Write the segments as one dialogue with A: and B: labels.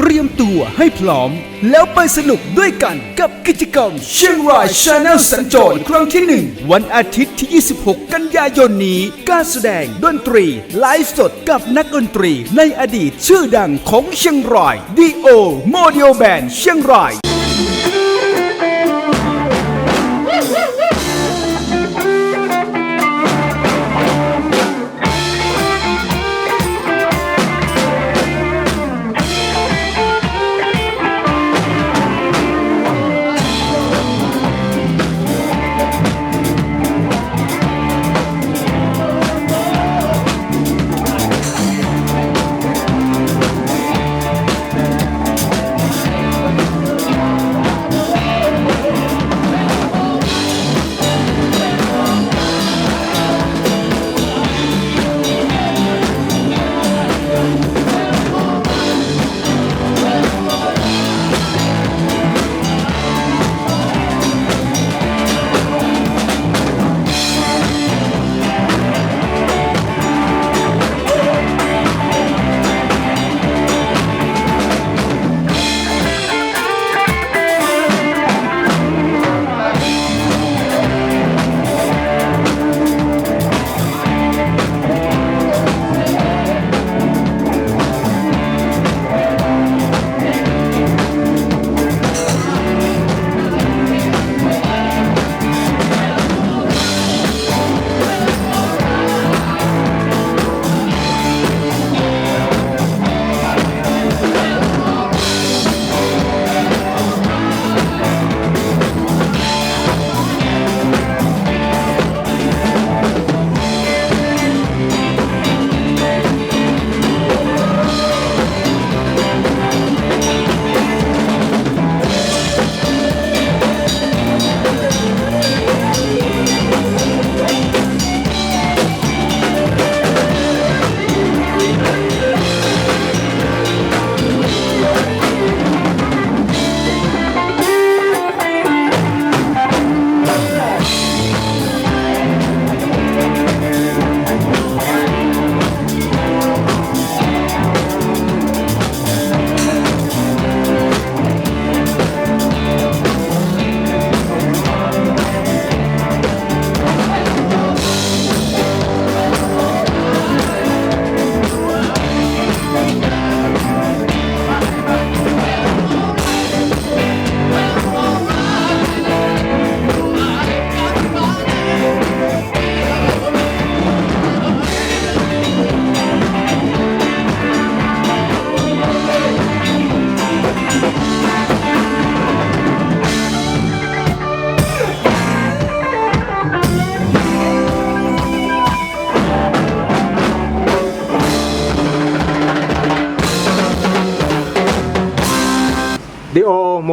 A: เตรียมตัวให้พร้อม แล้วไปสนุกด้วยกันกับกิจกรรมเชียงรายชาแนลสัญจรครั้งที่ 1 วันอาทิตย์ที่ 26 กันยายนนี้การแสดงดนตรี ไลฟ์สดกับนักดนตรีในอดีตชื่อดังของเชียงรายดีโอโมเดลแบนเชียงราย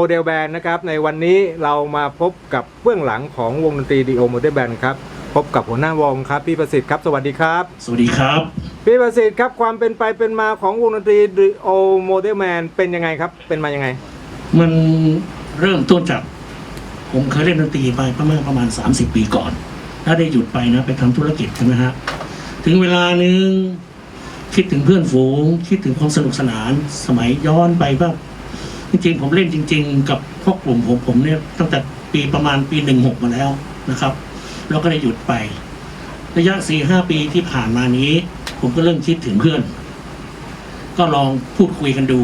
B: เดลแบนนะครับ ในวันนี้เรามาพบกับเบื้องหลังของวงดนตรีดีโอโมเดลแบนครับ พบกับหัวหน้าวงครับ พี่ประสิทธิ์ครับ สวัสดีครับ
C: สวัสดีครับ
B: พี่ประสิทธิ์ครับ ความเป็นไปเป็นมาของวงดนตรีดีโอโมเดลแมนเป็นยังไงครับ เป็นมายังไง
C: มันเริ่มต้นจาก ผมเคยเล่นดนตรีไปประมาณประมาณ 30 ปีก่อน ถ้าได้หยุดไปนะไปทำธุรกิจใช่ไหมฮะถึงเวลานึงคิดถึงเพื่อนฝูง คิดถึงความสนุกสนาน สมัยย้อนไปว่าจ ริงๆ ผมเล่นจริง ๆ กับพวกกลุ่มผมผมเนี่ยตั้งแต่ปีประมาณปีหนึ่งหกมาแล้วนะครับ แล้วก็ได้หยุดไประยะสี่ห้าปีที่ผ่านมานี้ ผมก็เริ่มคิดถึงเพื่อน ก็ลองพูดคุยกันดู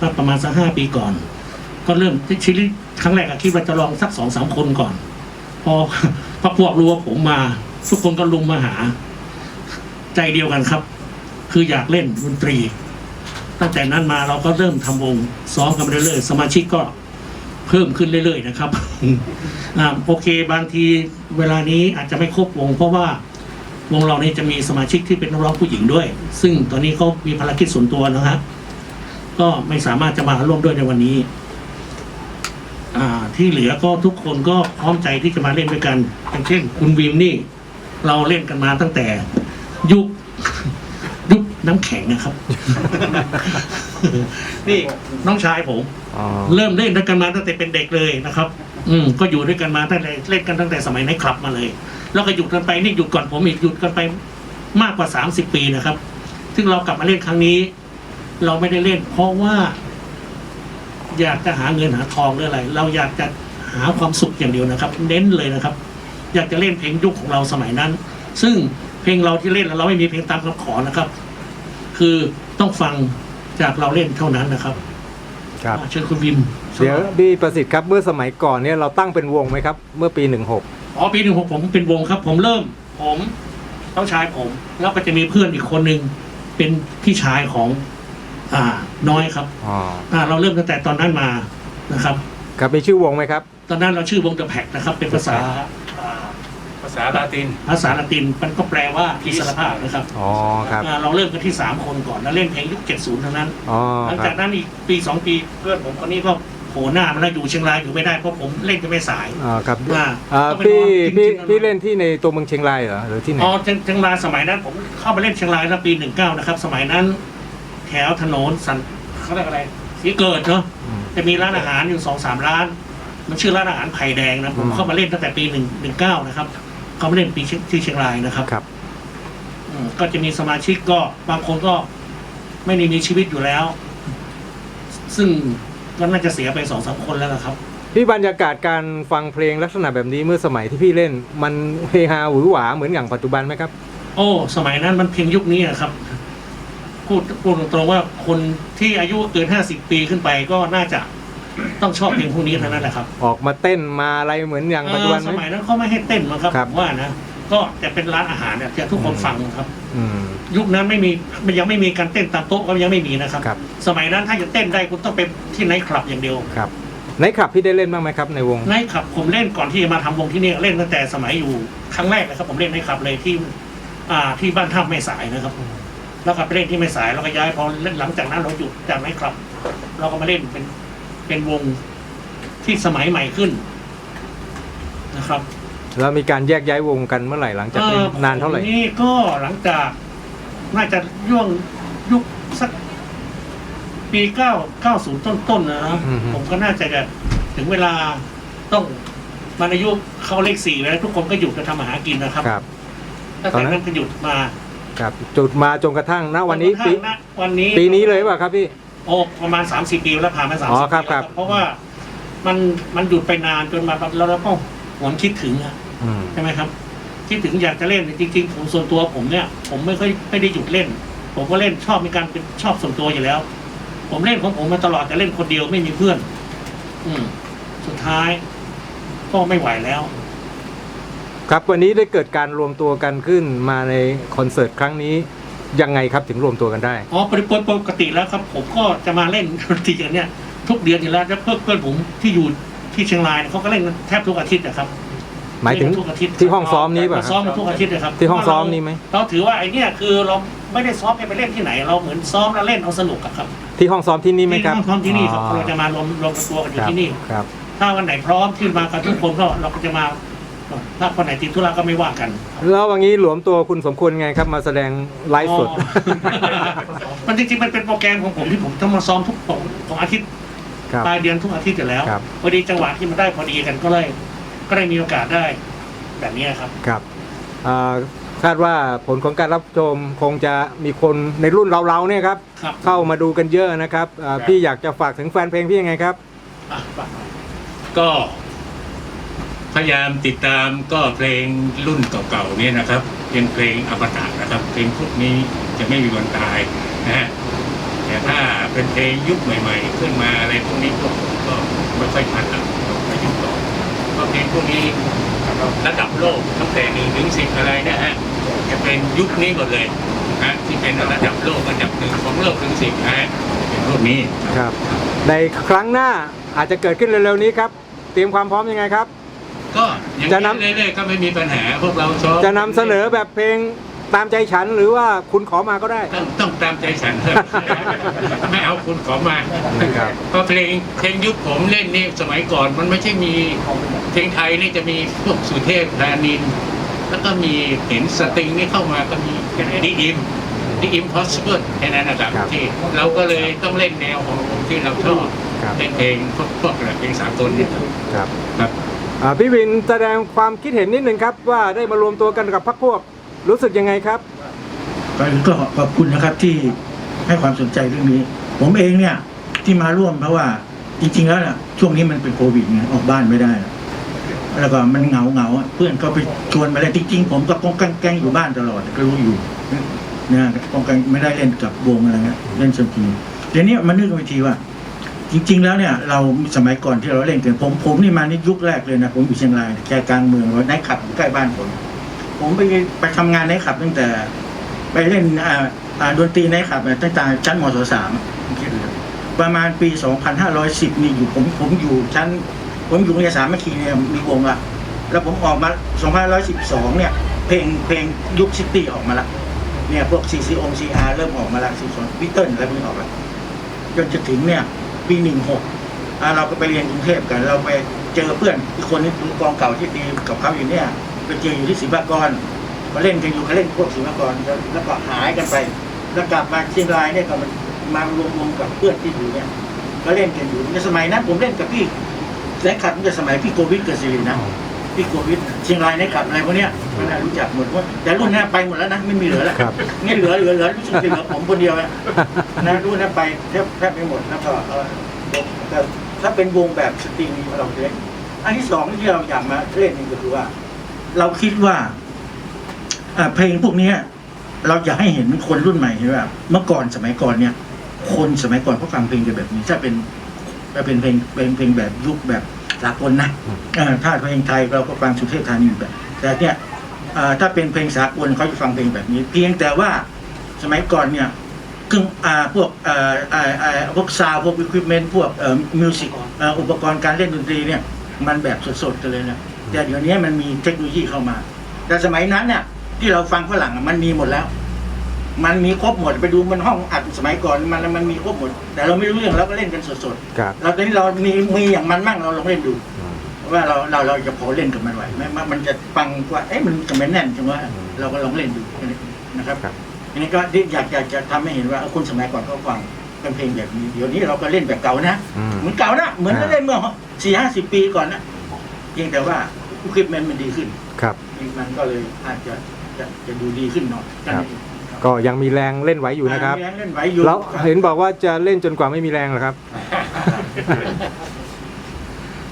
C: ว่าประมาณสักห้าปีก่อน ก็เริ่มที่ชีวิตครั้งแรกอะคิดว่าจะลองสักสองสามคนก่อน พอพอพวกรู้ว่าผมมา ทุกคนก็ลุมมาหา ใจเดียวกันครับ คืออยากเล่นดนตรี ตั้งแต่นั้นมาเราก็เริ่มทำวงซ้อมกันไปเรื่อยๆ สมาชิกก็เพิ่มขึ้นเรื่อยๆนะครับอ่าโอเคบางทีเวลานี้อาจจะไม่ครบวง เพราะว่าวงเรานี่จะมีสมาชิกที่เป็นนักร้องผู้หญิงด้วย ซึ่งตอนนี้เขามีภารกิจส่วนตัวนะฮะก็ไม่สามารถจะมาร่วมด้วยในวันนี้ที่เหลือก็ทุกคนก็พร้อมใจที่จะมาเล่นด้วยกันอย่างเช่น คุณวิมนี่ เราเล่นกันมาตั้งแต่ยุค น้ำแข็งนะครับ นี่น้องชายผม
B: อ๋อ
C: เริ่มเล่นด้วยกันมาตั้งแต่เป็นเด็กเลยนะครับ อืมก็อยู่ด้วยกันมาตั้งแต่เล่นกันตั้งแต่สมัยในคลับมาเลย แล้วก็หยุดกันไปนี่หยุดก่อนผมอีกหยุดกันไปมากกว่าสามสิบปีนะครับ ซึ่งเรากลับมาเล่นครั้งนี้ เราไม่ได้เล่น เพราะว่า อยากจะหาเงินหาทองหรืออะไร เราอยากจะหาความสุขอย่างเดียวนะครับ เน้นเลยนะครับ อยากจะเล่นเพลงยุคของเราสมัยนั้น ซึ่งเพลงเราที่เล่นเราไม่มีเพลงตามคำขอนะครับ คือต้องฟังจากเราเล่นเท่านั้นนะครับ
B: ครับ
C: อ่าเชิญคุณวิม
B: เดี๋ยวพี่ประสิทธิ์ครับเมื่อสมัยก่อนเนี่ยเราตั้งเป็นวงไหมครับ เมื่อปี 16
C: อ๋อปีหนึ่งหกผมเป็นวงครับ ผมเริ่มผมต้องชายผม แล้วก็จะมีเพื่อนอีกคนหนึ่งเป็นพี่ชายของ อ่า น้อยครับ
B: อ๋อ
C: อ่า เราเริ่มตั้งแต่ตอนนั้นมานะครับ
B: ครับมีชื่อวงไหมครับ
C: ตอนนั้นเราชื่อวงเดอะแพกนะครับ เป็นภาษาอ่า
D: ภาษาลาติน
C: ภาษาละตินมันก็แปลว่าอิสรภาพนะครับ
B: อ๋อครับ
C: อ่าเราเริ่มกันที่สามคนก่อนแล้วเล่นเพลงยุคเจ็ดศูนย์ทั้งนั้น
B: อ๋อ
C: หลัง
B: ค
C: จา
B: รั
C: ก
B: บ
C: นั้นอีกปีสองปีเพื่อนผมคนนี้ก็โผล่หน้ามาแล้วอยู่เชียงรายอยู่ไม่ได้เพราะผมเล่นก็ไม่สาย
B: อ๋อครับ
C: อ่า
B: อ่า
C: ต้องไป
B: พี่
C: นอน
B: พี่
C: จริงๆ
B: พี่เล่นที่ในตัวเมืองเชียงรายเหรอหรือที่ไหน
C: อ๋อเชียงเชียงรายสมัยนั้นผมเข้ามาเล่นเชียงรายตั้งปีหนึ่งเก้านะครับ สมัยนั้น แถวถนนสันเขาเรียกอะไรสีเกิดเนาะ
B: อืม
C: จะมีร้านอาหารอยู่สองสามร้าน มันชื่อร้านอาหารไผ่แดงนะผม
B: อืม
C: เข้ามาเล่นตั้งแต่ปีหนึ่งหนึ่งเก้านะครับ เขามาเล่นปีที่เชียงรายนะครับ
B: ครับ
C: อืมก็จะมีสมาชิกก็บางคนก็ไม่ได้มีชีวิตอยู่แล้ว ซึ่งก็น่าจะเสียไปสองสามคนแล้วนะครับ
B: พี่บรรยากาศการฟังเพลงลักษณะแบบนี้เมื่อสมัยที่พี่เล่น มันเฮฮาหวือหวาเหมือนอย่างปัจจุบันไหมครับ
C: โอ้ สมัยนั้นมันเพลงยุคนี้อะครับ พูดพูดตรงๆว่าคนที่อายุเกินห้าสิบปีขึ้นไปก็น่าจะ ต้องชอบเพลงพวกนี้เท่านั้นแหละครับ
B: ออกมาเต้นมาอะไรเหมือนอย่างปัจจุบัน
C: เออส
B: ไหม
C: มัยนั้นเขาไม่ให้เต้นมั้งครับ
B: ครับ
C: ผมว่านะก็จะเป็นร้านอาหารเนี่ยที่ทุกคนฟังครับ
B: อืม
C: ยุคนั้นไม่มีมันยังไม่มีการเต้นตามโต๊ะก็ยังไม่มีนะครับ
B: ครับ
C: สมัยนั้นถ้าจะเต้นได้คุณต้องไปที่ไนท์คลับอย่างเดียว
B: ครับในคลับพี่ได้เล่นบ้างไหมครับในวง
C: ไนท์คลับผมเล่นก่อนที่จะมาทำวงที่นี่เล่นตั้งแต่สมัยอยู่ครั้งแรกเลยครับ ผมเล่นไนท์คลับเลยที่ อ่าที่บ้านท่าแม่สายนะครับ แล้วก็ไปเล่นที่แม่สายแล้วก็ย้ายพอเล่นหลังจากนั้นเราหยุดจากไนท์คลับ เราก็มาเล่นเป็น เป็นวงที่สมัยใหม่ขึ้นนะครับ
B: แล้วมีการแยกย้ายวงกันเมื่อไหร่หลังจากเล่น
C: อ่อนา
B: นเท่าไหร่
C: ผมนี่ก็หลังจากน่าจะย่วงยุคสักปีเก้าเก้าศูนย์ต้นๆนะครับ
B: อือฮึ
C: ผมก็น่าจะจะถึงเวลาต้องมันอายุเข้าเลขสี่แล้ว ทุกคนก็หยุดกันทำอาหารกินนะครับ
B: ครับ
C: ตั้ง
B: ตอน
C: แต่
B: นั้น
C: นั้นก็หยุดมา
B: ครับ จุดมาจนกระทั่งณวันนี้
C: จ
B: ปี
C: กระทั่งณวันนี้
B: ปีนี้เลยป่ะครับพี่
C: โอ้ประมาณสามสี่ปีแล้วผ่านมาสาม
B: อ๋
C: สิ
B: อบครับ
C: ปีแล้ว
B: ครับ
C: เพราะว่ามันมันหยุดไปนานจนมาแล้วเราก็หวนคิดถึงอะ
B: อืม
C: ใช่ไหมครับ คิดถึงอยากจะเล่นจริงๆผมส่วนตัวผมเนี่ย ผมไม่ค่อยไม่ได้หยุดเล่น ผมก็เล่นชอบมีการเป็นชอบส่วนตัวอยู่แล้ว ผมเล่นของผมมาตลอดแต่เล่นคนเดียวไม่มีเพื่อน อืม สุดท้าย ก็ไม่ไหวแล้ว
B: ครับวันนี้ได้เกิดการรวมตัวกันขึ้นมาในคอนเสิร์ตครั้งนี้ ยังไงครับถึงรวมตัวกันได้
C: อ๋อปกติปกติแล้วครับ ผมก็จะมาเล่นดนตรีกันเนี่ยทุกเดือนอยู่แล้วแล้วเพื่อนเพื่อนผมที่อยู่ที่เชียงรายเนี่ยเขาก็เล่นกันแทบทุกอาทิตย์นะครับ
B: หมายถึง
C: เล่นกันทุกอาทิตย์
B: ที่ห้องซ้อมนี้ป่ะครับ
C: ซ้อมกันทุกอาทิตย์นะครับ
B: ที่ห้องซ้อมนี้ไหม
C: เราถือว่าไอ้เนี่ยคือเราไม่ได้ซ้อมให้ไปเล่นที่ไหน เราเหมือนซ้อมแล้วเล่นเอาสนุกอะครับ
B: ที่ห้องซ้อมที่นี่ไหมครับ
C: ที่ห้องซ้อมที่นี่ครับ
B: อ๋อ
C: เราจะมารวมรวมกันตัวกันอยู่
B: ครับ
C: ที่นี่
B: ครับ
C: ถ้าวันไหนพร้อมที่มากันทุกคนก็เราก็จะมา ถ้าคนไหนติดธุระก็ไม่ว่ากัน
B: แล้ววันนี้หลวมตัวคุณสมควรไงครับมาแสดงไลฟ์สด
C: อ๋อมันจริงๆมันเป็นโปรแกรมของผมที่ผมต้องมาซ้อมทุกของของอาทิตย์
B: ครับ
C: ปลายเดือนทุกอาทิตย์อยู่แล้ว
B: ครับ
C: พอดีจังหวะที่มันได้พอดีกันก็เลย ก็ได้มีโอกาสได้ แบบนี้ครับ
B: ครับอ่าคาดว่าผลของการรับชมคงจะมีคนในรุ่นเราๆเนี่ยครับ
C: ครับ
B: เข้ามาดูกันเยอะนะครับอ่าพี่อยากจะฝากถึงแฟนเพลงพี่ยังไงครับ
C: อะฝาก
D: ก็พยายามติดตามก็เพลงรุ่นเก่าๆเนี่ยนะครับเป็นเพลงอมตะนะครับ เพลงพวกนี้จะไม่มีวันตายนะฮะแต่ถ้าเป็นเพลงยุคใหม่ ๆ ขึ้นมาอะไรพวกนี้ก็ก็ไม่ค่อยทันละไปยุคต่อเพราะเพลงพวกนี้ระดับโลกตั้งแต่หนึ่งถึงสิบอะไรเนะฮะจะเป็นยุคนี้หมดเลยนะฮะที่เป็นระดับโลกระดับหนึ่งของโลกถึงสิบนะฮะเป็นพวกนี้
B: ครับ ในครั้งหน้าอาจจะเกิดขึ้นเร็วๆนี้ครับ เตรียมความพร้อมยังไงครับ
D: ก็ อย่าง
B: จะ
D: นี้
B: นำ
D: เรื่อยๆก็ไม่มีปัญหาพวกเราชอบ
B: จะนำเสนอแบบเพลงตามใจฉันหรือว่าคุณขอมาก็ได้
D: ต้องต้องตามใจฉันเถอะ ไม่เอาคุณขอมา
B: นะครับ
D: เพราะเพลงเพลงยุคผมเล่นนี่สมัยก่อน มันไม่ใช่มีเพลงไทยนี่จะมีพวกสุเทพธานินแล้วก็มีเห็นสตริงนี่เข้ามาก็มีดิอิมดิอิมพอสเบิลแค่นั้นนะครับ
B: ครับ
D: ที่เราก็เลยต้องเล่นแนวของที่เราชอบ
B: ครับ
D: เป็นเพลงพวกพวกเพลงสากลเนี่ย
B: ครับ
D: ครับ
B: อ่า พี่วินแสดงความคิดเห็นนิดนึงครับ ว่าได้มารวมตัวกันกับพรรคพวกรู้สึกยังไงครับ
E: ก่อนอื่นก็ขอบคุณนะครับที่ให้ความสนใจเรื่องนี้ ผมเองเนี่ยที่มาร่วมเพราะว่าจริงๆแล้วเนี่ยช่วงนี้มันเป็นโควิดไงออกบ้านไม่ได้อะแล้วก็มันเหงาเหงาๆอะเพื่อนก็ไปชวนมาเล่นจริงๆผมก็ป้องกันแกล้งอยู่บ้านตลอดก็รู้อยู่นะป้องกันไม่ได้เล่นกับวงอะไรเงี้ยเล่นสกีเดี๋ยวนี้มันนึกไปทีว่า จริง ๆ แล้วเนี่ยเราสมัยก่อนที่เราเล่นกันผมผมนี่มานี่ยุคแรกเลยนะผมอยู่เชียงรายใจกลางเมืองในขับอยู่ใกล้บ้านผม ผมไปไปทำงานในขับตั้งแต่ ไปเล่นอ่าอ่าดนตรีในขับเนี่ยตั้งแต่ชั้นมศสามประมาณปี 2510 นี่อยู่ผมผมอยู่ชั้น ผมอยู่โรงเรียนสามัคคีเนี่ยมีวงอะแล้วผมออกมา 2512 เนี่ย เพลงเพลงยุคซิตี้ออกมาละเนี่ยพวก CC อง CR เริ่มออกมาละซีซอนวิเทิลอะไรพวกนี้ออกละจนจะถึงเนี่ย ปี16อ่าเราก็ไปเรียนกรุงเทพกัน เราไปเจอเพื่อนอีกคนนึงกองเก่าที่ตีกับเขาอยู่เนี่ยไปเจออยู่ที่ศรีบากรมาเล่นกันอยู่เขาเล่นพวกศรีบากรแล้วแล้วก็หายกันไป แล้วกลับมาเชียงรายเนี่ยก็มันมารวมวงกับเพื่อนที่อยู่เนี่ยก็เล่นกันอยู่ในสมัยนั้นผมเล่นกับพี่และขัดตั้งแต่สมัยพี่โควิดเกิดสิรินะ พี่โควิดเชียงรายในขับอะไรพวกเนี้ยมันน่ารู้จักหมดว่าแต่รุ่นนี้ไปหมดแล้วนะไม่มีเหลือแล้ว
B: ครับ
E: นี่เหลือเหลือเหลือรู้สึกจะเหลือผมคนเดียวอะนะรุ่นนั้นไปแทบแทบไม่หมดแล้วก็เออแต่ถ้าเป็นวงแบบสตริงเราเล่นอันที่สองที่เราอยากมาเล่นนี่ก็คือว่า เราคิดว่าอ่าเพลงพวกเนี้ยเราอยากให้เห็นคนรุ่นใหม่ใช่ไหมเมื่อก่อนสมัยก่อนเนี่ย คนสมัยก่อนเขาฟังเพลงกันแบบนี้ ถ้าเป็นถ้าเป็นเพลงเพลงเพลงแบบยุคแบบ สากลนะเออถ้าเพลงไทยเราก็ฟังสุเทพธานีแบบแต่เนี่ยเอ่อถ้าเป็นเพลงสากลเขาจะฟังเพลงแบบนี้ เพียงแต่ว่าสมัยก่อนเนี่ยเครื่องอ่าพวกเอ่อเอ่อเอ่อพวกซาวพวกอุปกรณ์พวกเอ่อมิวสิกเอ่ออุปกรณ์การเล่นดนตรีเนี่ยมันแบบสดๆกันเลยนะแต่เดี๋ยวนี้มันมีเทคโนโลยีเข้ามา แต่สมัยนั้นเนี่ยที่เราฟังฝรั่งอะมันมีหมดแล้ว มันมีครบหมดไปดูมันห้องอัดสมัยก่อนมันมันมีครบหมด แต่เราไม่รู้เรื่องเราก็เล่นกันสด
B: ครับ
E: ๆเราตอนนี้เรามีมีอย่างมันมั่งเราลองเล่นดู ว่าเราเราเราจะพอเล่นกับมันไหวไหมมันมันจะฟังว่าเอ๊ะมันจะไม่แน่นจังว่าเราก็ลองเล่นดูนะครับ
B: ครับ
E: อันนี้ก็ที่อยากอยากจะทำให้เห็นว่าเออคนสมัยก่อนเขาฟังเป็นเพลงแบบนี้เดี๋ยวนี้เราก็เล่นแบบเก่านะ
B: อืม
E: เหมือนเก่านะเหมือน
B: อ่า
E: เล่นเมื่อสี่ห้าสิบปีก่อนนะเพียงแต่ว่าคลิปมันมันดีขึ้น
B: ครับ
E: มันก็เลยอาจจะจะจะดูดีขึ้นหน่อย
B: ครับ ก็ยังมีแรงเล่นไหวอยู่นะครับ
E: ยังเล่นไหวอยู่
B: แล้วเห็นบอกว่าจะเล่นจนกว่าไม่มีแรงเหรอครับ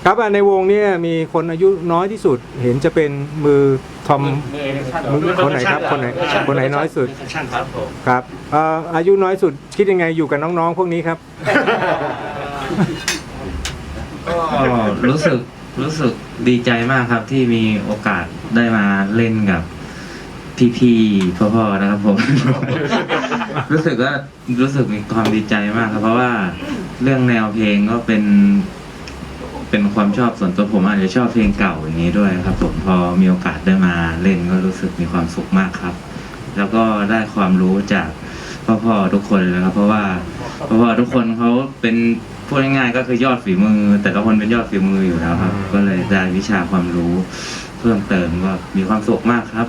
B: ครับอะในวงเนี่ยมีคนอายุน้อยที่สุด เห็นจะเป็นมือทอมมือคนไหนครับคนไหนคนไหนน้อยสุด
C: ครับผม
B: ครับเอ่ออายุน้อยสุดคิดยังไงอยู่กับน้องๆพวกนี้ครับ
F: ก็รู้สึกรู้สึกดีใจมากครับที่มีโอกาสได้มาเล่นกับ พี่ๆพ่อๆนะครับผม รู้สึกว่ารู้สึกมีความดีใจมากครับ เพราะว่าเรื่องแนวเพลงก็เป็น เป็นความชอบส่วนตัวผมอาจจะชอบเพลงเก่าอย่างนี้ด้วยครับ ผมพอมีโอกาสได้มาเล่นก็รู้สึกมีความสุขมากครับ แล้วก็ได้ความรู้จากพ่อๆทุกคนเลยครับ เพราะว่าพ่อๆทุกคนเขาเป็นพูดง่ายๆก็คือยอดฝีมือ แต่ละคนเป็นยอดฝีมืออยู่แล้วครับ ก็เลยได้วิชาความรู้เพิ่มเติมก็มีความสุขมากครับ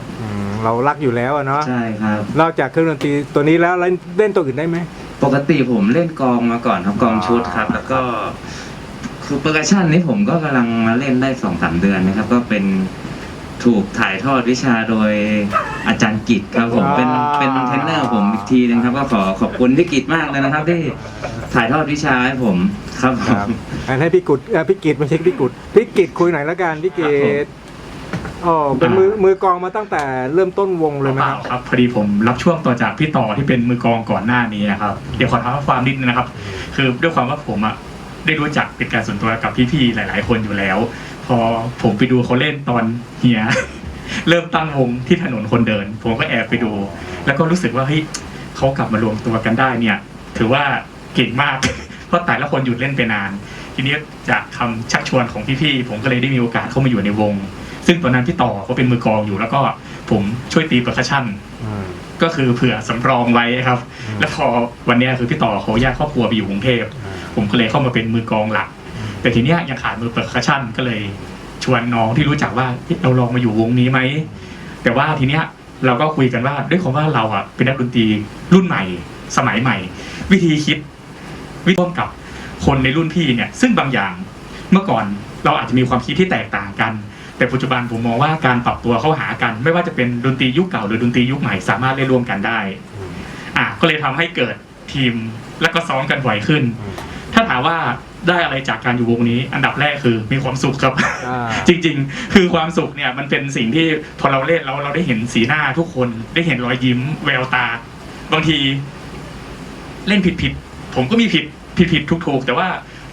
B: เรารักอยู่แล้วอะเนาะ
F: ใช่ครับ
B: นอกจากเครื่องดนตรีตัวนี้แล้วเล่นเล่นตัวอื่นได้ไหม
F: ปกติผมเล่นกลองมาก่อนครับกลองชุดครับ แล้วก็คือเปอร์คัชชันนี่ผมก็กำลังมาเล่นได้สองสามเดือนนะครับ ก็เป็นถูกถ่ายทอดวิชาโดยอาจารย์กิจครับผมเป็นเป็นเทรนเนอร์ผมอีกทีนึงครับ ก็ขอขอบคุณพี่กิจมากเลยนะครับ ที่ถ่ายทอดวิชาให้ผมครับผ
B: ครับ
F: ม
B: อันให้พี่กุดเอ่อพี่กิดไม่ใช่พี่กุดพี่กิดคุยหน่อยละกันพี่กิด อ๋อเป็นมือมือกลองมาตั้งแต่เริ่มต้นวงเลยไหม
G: เป
B: ค
G: ล่า
B: รับ
G: ครับพอดีผมรับช่วงต่อจากพี่ต่อที่เป็นมือกลองก่อนหน้านี้นะครับเดี๋ยวขอท้าความนิดนึงนะครับ คือด้วยความว่าผมอะได้รู้จักเป็นการส่วนตัวกับพี่ๆหลาย ๆ คนอยู่แล้ว พอผมไปดูเขาเล่นตอนเฮีย เริ่มตั้งวงที่ถนนคนเดิน ผมก็แอบไปดู แล้วก็รู้สึกว่าเฮ้ยเขากลับมารวมตัวกันได้เนี่ย ถือว่าเก่งมาก เพราะแต่ละคนหยุดเล่นไปนาน ทีนี้จากคำชักชวนของพี่ๆผมก็เลยได้มีโอกาสเข้ามาอยู่ในวง ซึ่งตอนนั้นพี่ต่อเขาเป็นมือกลองอยู่แล้วก็ผมช่วยตีเปอร์คัชชั่น
B: อืม
G: ก็คือเผื่อสำรองไว้ครับ
B: อืม
G: แล้วพอวันเนี้ยคือพี่ต่อเขาแยกครอบครัวไปอยู่กรุงเทพผมก็เลยเข้ามาเป็นมือกลองหลักแต่ทีเนี้ยยังขาดมือเปิดคัชชั่นก็เลยชวนน้องที่รู้จักว่าเฮ้ยเราลองมาอยู่วงนี้ไหม แต่ว่าทีเนี้ยเราก็คุยกันว่าด้วยความว่าเราอะเป็นนักดนตรีรุ่นใหม่ สมัยใหม่ วิธีคิด วิธีร่วมกับคนในรุ่นพี่เนี่ย ซึ่งบางอย่างเมื่อก่อนเราอาจจะมีความคิดที่แตกต่างกัน แต่ปัจจุบันผมมองว่าการปรับตัวเข้าหากัน ไม่ว่าจะเป็นดนตรียุคเก่าหรือดนตรียุคใหม่สามารถเล่นร่วมกันได้อะก็เลยทำให้เกิดทีมแล้วก็ซ้อมกันบ่อยขึ้น ถ้าถามว่าได้อะไรจากการอยู่วงนี้ อันดับแรกคือมีความสุขครับ
B: อ่า
G: จริง ๆ คือความสุขเนี่ยมันเป็นสิ่งที่พอเราเล่นแล้วเราได้เห็นสีหน้าทุกคนได้เห็นรอยยิ้มแววตา บางที เล่นผิดผิดๆผมก็มีผิดผิดผิดถูกถูกๆแต่ว่า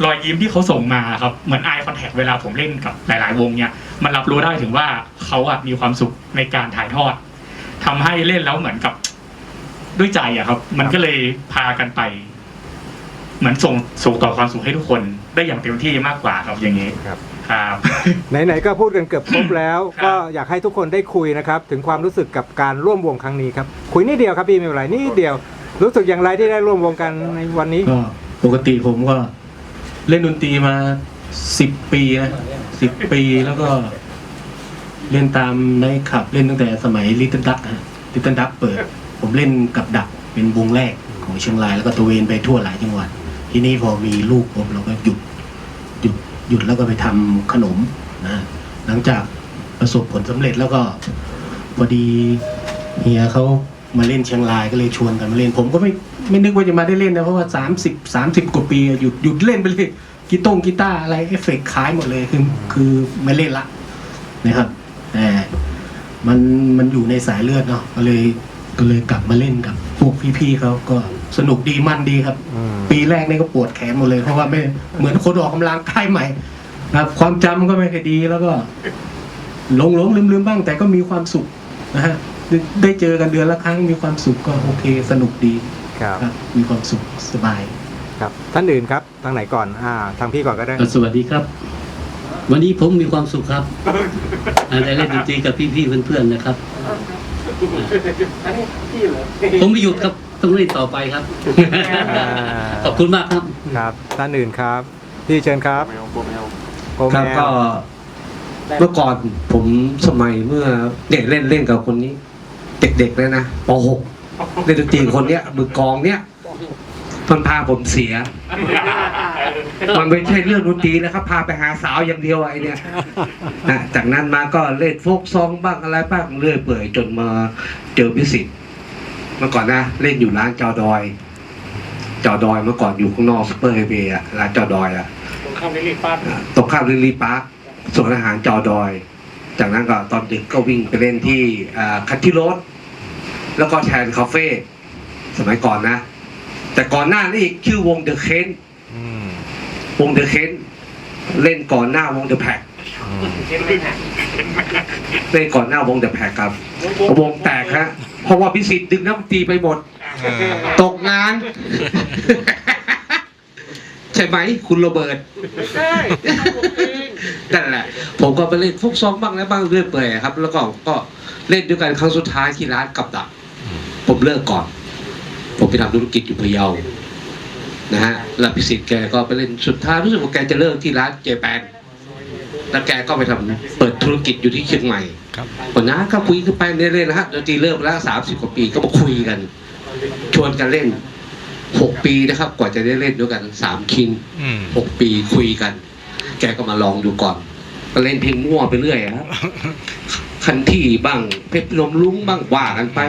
G: รอยยิ้มที่เขาส่งมาครับเหมือน eye contact เวลาผมเล่นกับหลาย ๆ วงเนี่ยมันรับรู้ได้ถึงว่าเขาอะมีความสุขในการถ่ายทอดทำให้เล่นแล้วเหมือนกับด้วยใจอะครับ มันก็เลยพากันไป เหมือนส่งส่งต่อความสุขให้ทุกคนได้อย่างเต็มที่มากกว่าครับอย่างนี้
B: ครับ
G: ครับ
B: ไหนๆก็พูดกันเกือบครบแล้ว
G: ครับ
B: ก็อยากให้ทุกคนได้คุยนะครับ ถึงความรู้สึกกับการร่วมวงครั้งนี้ครับ คุยนิดเดียวครับพี่ไม่เป็นไรนิดเดียว รู้สึกอย่างไรที่ได้ร่วมวงกันในวันนี้
H: ก็ปกติผมก็ เล่นดนตรีมาสิบปีนะสิบปีแล้วก็ เล่นตามในขับเล่นตั้งแต่สมัยลิตเติ้ลดักฮะลิตเติ้ลดักเปิด ผมเล่นกับดักเป็นวงแรกของเชียงรายแล้วก็ตระเวนไปทั่วหลายจังหวัด ที่นี่พอมีลูกผมเราก็หยุดหยุดหยุดแล้วก็ไปทำขนมนะหลังจากประสบผลสำเร็จแล้วก็พอดีเฮียเขามาเล่นเชียงรายก็เลยชวนกันมาเล่นผมก็ไม่ ไม่นึกว่าจะมาได้เล่นนะเพราะว่าสามสิบสามสิบกว่าปีอะหยุดหยุดเล่นไปเลยกีตงกีตาร์อะไรเอฟเฟกต์ขายหมดเลยคือคือไม่เล่นละนะครับแต่มันมันอยู่ในสายเลือดเนาะก็เลยก็เลยกลับมาเล่นกับพวกพี่ๆเขาก็สนุกดีมันดีครับ
B: อืม
H: ปีแรกนี่ก็ปวดแขนหมดเลย เพราะว่าไม่เหมือนคนออกกำลังกายใหม่นะครับ ความจำก็ไม่ค่อยดีแล้วก็หลงหลงลืมลืมบ้าง แต่ก็มีความสุขนะฮะได้ได้เจอกันเดือนละครั้งมีความสุขก็โอเค สนุกดี
B: ครับ
H: ครับมีความสุขสบาย
B: ครับ ท่านอื่นครับทางไหนก่อนอ่าทางพี่ก่อนก็ได้
I: เอ่อสวัสดีครับ วันนี้ผมมีความสุขครับอ่าได้เล่นดนตรีกับพี่ๆเพื่อนๆนะครับผมไม่หยุดครับต้องเล่นต่อไปครับ
B: อ่า
I: ขอบคุณมากครับ
B: ครับ ท่านอื่นครับ พี่เชิญครับโก
J: ครับ
B: แม
J: ก็
B: ว
J: เมื่อก่อนผมสมัยเมื่อเด็กเล่นเล่นกับคนนี้ เด็กๆเลยนะป .6 เล่นดนตรีกับคนเนี้ยมือกลองเนี้ยมันพาผมเสีย มันไม่ใช่เรื่องดนตรีแล้วครับ พาไปหาสาวอย่างเดียวไอ้เนี่ยนะจากนั้นมาก็เล่นโฟกซองบ้างอะไรบ้างเรื่อยเปื่อยจนมาเจอพิสิทธิ์เมื่อก่อนนะ เล่นอยู่ร้านจอดอย จอดอยเมื่อก่อนอยู่ข้างนอกซุปเปอร์ไฮเวย์อะร้านจอดอยอะตรงข้ามลิลลี่พาร์คสวนอาหารจอดอย จากนั้นก็ตอนดึกก็วิ่งไปเล่นที่คันที่รถ แล้วก็แทนคาเฟ่สมัยก่อนนะ แต่ก่อนหน้านี้อีกชื่อวงเดอะเคน
B: อืม
J: วงเดอะเคนเล่นก่อนหน้าวงเดอะแพคเล่นก่อนหน้าวงเดอะแพคครับ วงแตกฮะเพราะว่าพิสิทธิ์ดึงน้ำดนตรีไปหมด ตกงาน ใช่ไหมคุณโรเบิร์ตนั่นแหละ ผมก็ไปเล่นฟุกซองบ้างแล้วบ้างเรื่อยเปื่อยครับ แล้วก็ก็เล่นด้วยกันครั้งสุดท้ายที่ร้านกับดัก ผมเลิกก่อน ผมไปทำธุรกิจอยู่พะเยานะฮะแล้วพิสิทธิ์แกก็ไปเล่นสุดท้ายรู้สึกว่าแกจะเลิกที่ร้านเจแปนแล้วแกก็ไปทำเปิดธุรกิจอยู่ที่เชียงใหม่
B: ครับ
J: วันนั้นก็คุยกันไปเรื่อยๆนะฮะดนตรีเริ่มแล้วสามสิบกว่าปีก็มาคุยกัน ชวนกันเล่นหกปีนะครับ กว่าจะได้เล่นด้วยกันสามคิง
B: อืม
J: หกปีคุยกัน แกก็มาลองดูก่อนก็เล่นเพลงมั่วไปเรื่อยอะครับคันที่บ้างเพชรลมลุ้งบ้างว่ากันไป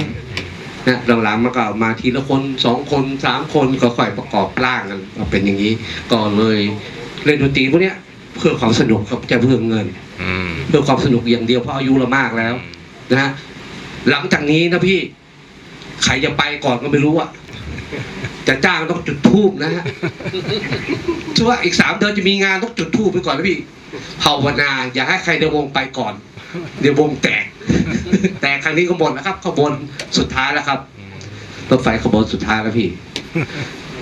J: นะหลังๆมันก็มาทีละคนสองคนสามคนก็ค่อยประกอบร่างกันมาเป็นอย่างนี้ก็เลยเล่นดนตรีพวกเนี้ยเพื่อความสนุกครับจะเพื่อเงิน
B: อืม
J: เพื่อความสนุกอย่างเดียวเพราะอายุเรามากแล้ว นะฮะหลังจากนี้นะพี่ใครจะไปก่อนก็ไม่รู้อะจะจ้างต้องจุดทูบนะฮะชื่อว่าอีกสามเดือนจะมีงานต้องจุดทูบไปก่อนนะพี่ภาวนา อย่าให้ใครในวงไปก่อน เดี๋ยววงแตก แต่ครั้งนี้ขบวนนะครับขบวนสุดท้ายแล้วครับรถไฟขบวนสุดท้ายแล้วพี่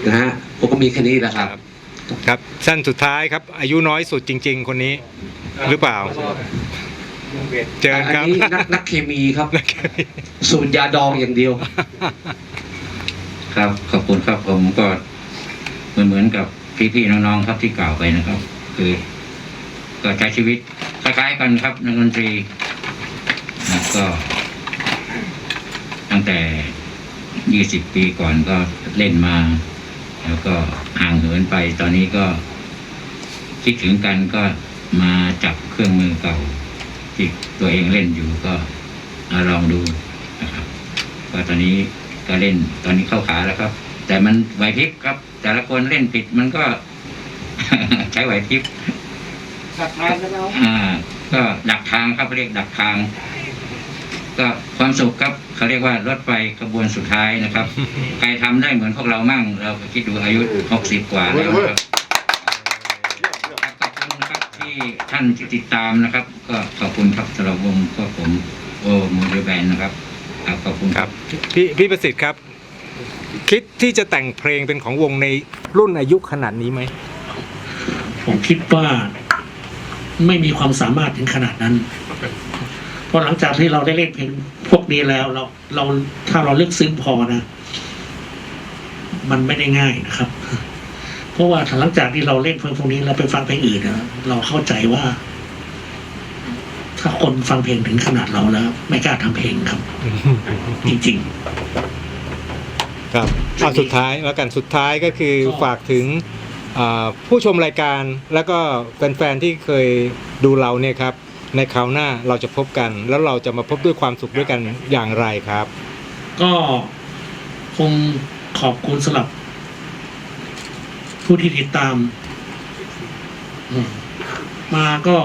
J: นะฮะผมก็มีแค่นี้แหละครับ
B: ครับสั้นสุดท้ายครับ อายุน้อยสุดจริง ๆ คนนี้ หรือเปล่า เจอ
J: อัน
B: ครับ
J: นี้นักนักเคมีครับ สูตรยาดองอย่างเดียว
K: ครับขอบคุณครับผมก็เหมือนเหมือนกับพี่ๆน้องๆครับที่กล่าวไปนะครับ คือก็ใช้ชีวิต คล้ายๆกันครับนักดนตรีนะก็ตั้งแต่ยี่สิบปีก่อนก็เล่นมา แล้วก็ห่างเหินไป ตอนนี้ก็ คิดถึงกันก็มาจับเครื่องมือเก่า ที่ตัวเองเล่นอยู่ก็มาลองดูนะครับก็ตอนนี้ก็เล่นตอนนี้เข้าขาแล้วครับ แต่มันไหวพริบครับ แต่ละคนเล่นผิดมันก็ ใช้ไหวพริบ
J: ดักทางกันเอา
K: อ่า ก็ดักทางครับเรียกดักทาง ก็ความสุขครับเขาเรียกว่ารถไฟขบวนสุดท้ายนะครับ ใครทำได้เหมือนพวกเรามั่ง เราก็คิดดูอายุหกสิบกว่าแล้วนะครับขอบคุณนะครับที่ท่านที่ติดตามนะครับ ก็ขอบคุณครับสำหรับวงก็ผมโอโมเดลแบนนะครับครับขอบคุณ
B: ครับพี่พี่ประสิทธิ์ครับคิดที่จะแต่งเพลงเป็นของวงในรุ่นอายุขนาดนี้ไหม
C: ผมคิดว่า ไม่มีความสามารถถึงขนาดนั้นเพราะหลังจากที่เราได้เล่นเพลงพวกนี้แล้ว เราเราถ้าเราลึกซึ้งพอนะ มันไม่ได้ง่ายนะครับ เพราะว่าหลังจากที่เราเล่นเพลงพวกนี้เราไปฟังเพลงอื่นนะเราเข้าใจว่า ถ้าคนฟังเพลงถึงขนาดเราแล้ว ไม่กล้าทำเพลงครับ จริง ๆ
B: ครับสุดท้ายแล้วกันสุดท้ายก็คือฝากถึง ผู้ชมรายการแล้วก็แฟนๆที่เคยดูเราเนี่ยครับ ในคราวหน้าเราจะพบกัน แล้วเราจะมาพบด้วยความสุขด้วยกันอย่างไรครับ
C: ก็คงขอบคุณสำหรับ ผู้ที่ติดตามอืมมาก็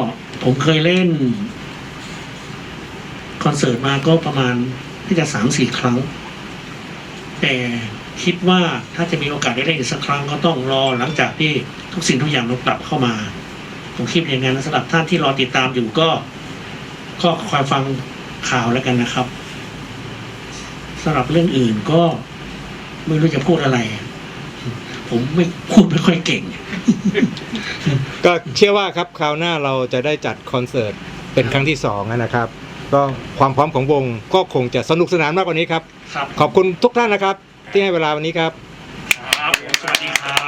C: ผมเคยเล่น คอนเสิร์ตมาก็ประมาณที่จะสามสี่ครั้ง แต่ คิดว่าถ้าจะมีโอกาสได้เล่นอีกสักครั้งก็ต้องรอหลังจากที่ทุกสิ่งทุกอย่างมันกลับเข้ามา ผมคิดอย่างนั้นนะสำหรับท่านที่รอติดตามอยู่ก็ก็คอยฟังข่าวแล้วกันนะครับสำหรับเรื่องอื่นก็ไม่รู้จะพูดอะไร ผมไม่พูดไม่ค่อยเก่ง
B: ก็เชื่อว่าครับคราวหน้าเราจะได้จัดคอนเสิร์ตเป็นครั้งที่สองนะครับ ก็ความพร้อมของวงก็คงจะสนุกสนานมากกว่านี้ครับ
C: ครับ
B: ขอบคุณทุกท่านนะครับ ที่ให้เวลาวันนี้ครับ
C: ครับสวัสดีครับ